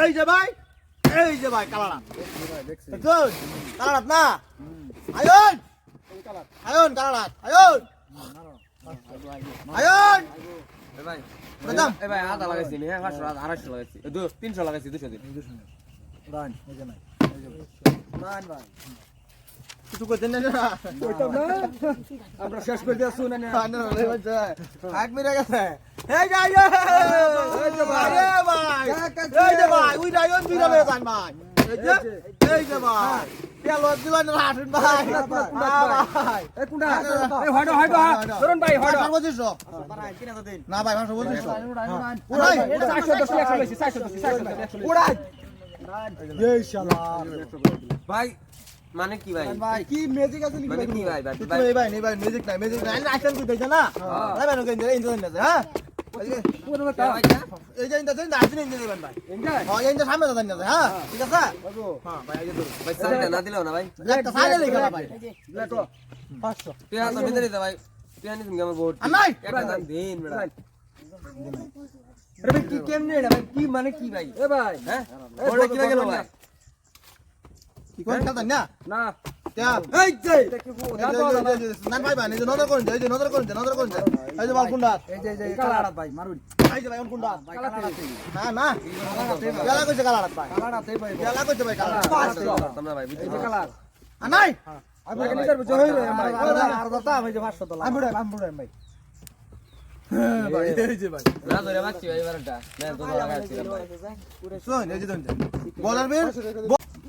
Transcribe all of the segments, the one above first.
এই যে ভাই এই যে ভাই না? আয়ন! আয়ন আয়ন! আয়ন! তিনশো লাগাইছি দুশো দিন কিছু করতে না না আমরা শেষ করে দিয়ে শুনে হাত মেরে গেছে। এই যে এই যে ভাই। এই ভাই। এই যে ভাই উই রায়ন দুই রাবে গান ভাই। এই যে এই যে ভাই। তেল দিলেন রাঠুন ভাই। ভাই। এই কুন্ডা এই হয়তো হয়তো ধরুন ভাই হয়তো সর্বজিশো না ভাই ভাই সর্বজিশো উড়াই। চারশো দশ লইছি চারশো দশ চারশো দশ একশো ভাই মানে কি ভাই? ভাই কি ম্যাজিক আছে মানে কি ভাই ভাই কিছু এই ভাই নেই ভাই মিউজিক নাই মিউজিক নাই। আইসন কই দিছ না? ভাই ভাই নকে ইন্দে ইন্দে ইন্দে হ্যাঁ? ভাই কথা ভাই এই যে ইন্দে ইন্দে আইসন ইন্দে ভাই। এনজয় হ্যাঁ ইন্দে সামনে দাদা ইন্দে হ্যাঁ? ঠিক আছে? হ্যাঁ ভাই এই যে ভাই সাইডটা না দিলেও না ভাই? একটা সাইডে লেখা ভাই। লেটো 500 তুই হাত ভিতরে দে ভাই। তুই আনিস আমার বহুত নাই? একটা দিন বেড়া। আরে ভাই কি কেমনে এটা ভাই? কি মানে কি ভাই? এ ভাই হ্যাঁ? ওটা কি গেল ভাই? কি কোন খেলতেন না না এই যে না ভাই ভাই এই যে নজর করুন এই যে নজর করুন নজর করুন এই যে বালকুন্ডা এই যে এই কালাড়াত ভাই মারুন এই যে ভাই কুন্ডা কালাড়াতে না না গেলা কইছে কালারাত ভাই কালাড়াতে ভাই গেলা কইছে ভাই কালারাত তোমরা ভাই যে কালার আর নাই আমি নিজের বুঝে হইল আমার আর দাতা আমি যে 500 ডলার আমি বুড়াই আমি বুড়াই ভাই ভাই এই যে ভাই না ধরে বাচ্চি ভাই এবারটা না তো লাগাইছি ভাই শুন এই যে দেখুন বলার বীর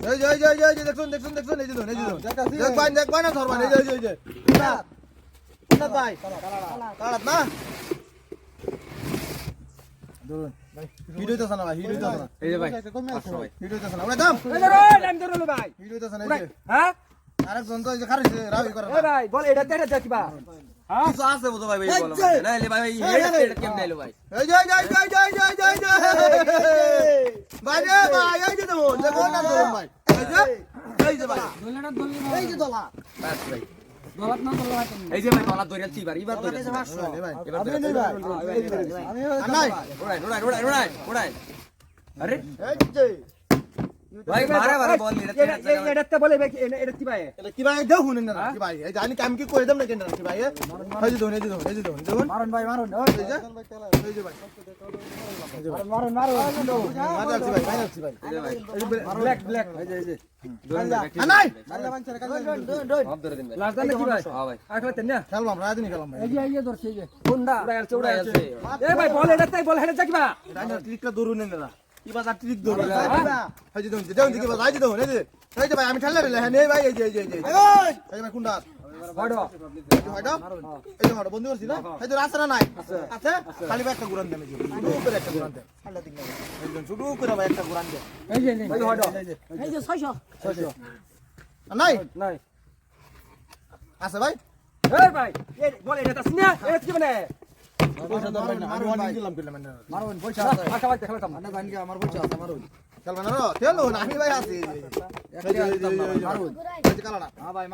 এই যে এই যে এই যে, দেখুন দেখুন দেখুন এই যে দেখুন এই যে দেখুন দেখ ভাই দেখ ভাই না ধরবান এই যে এই যে না ভাই কালারাত না ধরুন হিট হইতাছে না ভাই হিট হইতাছে না এই যে ভাই পাঁচশো ভাই হিট ওরে দাম এই রে নাম ধরলো ভাই হিট হইতাছে না এই যে হ্যাঁ আরেকজন তো এই যে খারিছে রাবি করে এ ভাই বল এটা এটা দেখিবা হ্যাঁ কিছু আছে বুঝো ভাই ভাই বলো না এলে ভাই এই, এই, এটা কেমন দিলো ভাই এই এই এই যে এই যে এই যে এই যে ভাই রে ভাই এই যে দেখুন দেখুন না ধরুন ভাই। এই যে এই যে ভাই। এই যে দলা। বাস ভাই। না এই যে ভাই তলা ধরে চিবার এবার ধরে ভাই এবার নেই আমি উড়াই উড়াই উড়াই উড়াই আরে। এই যে। ভাই মারে মারে বল এটা এটা বলে ভাই এটা কি ভাই এটা কি ভাই না ভাই এই জানি কাম না কেন ভাই এই দেখুন এই দেখুন এই দেখুন দেখুন মারুন ভাই মারুন এই যে এই যে ভাই মারুন মারুন আছি ভাই ভাই ব্ল্যাক ব্ল্যাক এই যে এই যে হ্যাঁ দৌড়ুন কি বাজার ট্রিক দৌড়ুন এই যে দেখুন দেখুন বাজার এই এই যে এই যে ভাই আমি ঠেলে রে হ্যাঁ ভাই এই যে এই যে এই যে ভাই। কুন্ডা হড় হয়তো এই যে হয়তো বন্ধু করছি না? এই যে রাস্তা নাই? আছে। খালি ভাই একটা ঘুরান দেন শুধু করে একটা ঘুরান দেন একদম শুধু করে ভাই একটা ঘুরান দেন এই যে এই যে। হড় এই যে ছয়শো। আর নাই? নাই। আছে ভাই? এই ভাই বল এটা তাস এটা কি মানে? না আমি পয়সা আছে পয়সা আছে মারুন। খেলবা না রো তেলো না আমি ভাই হ্যাঁ ভাই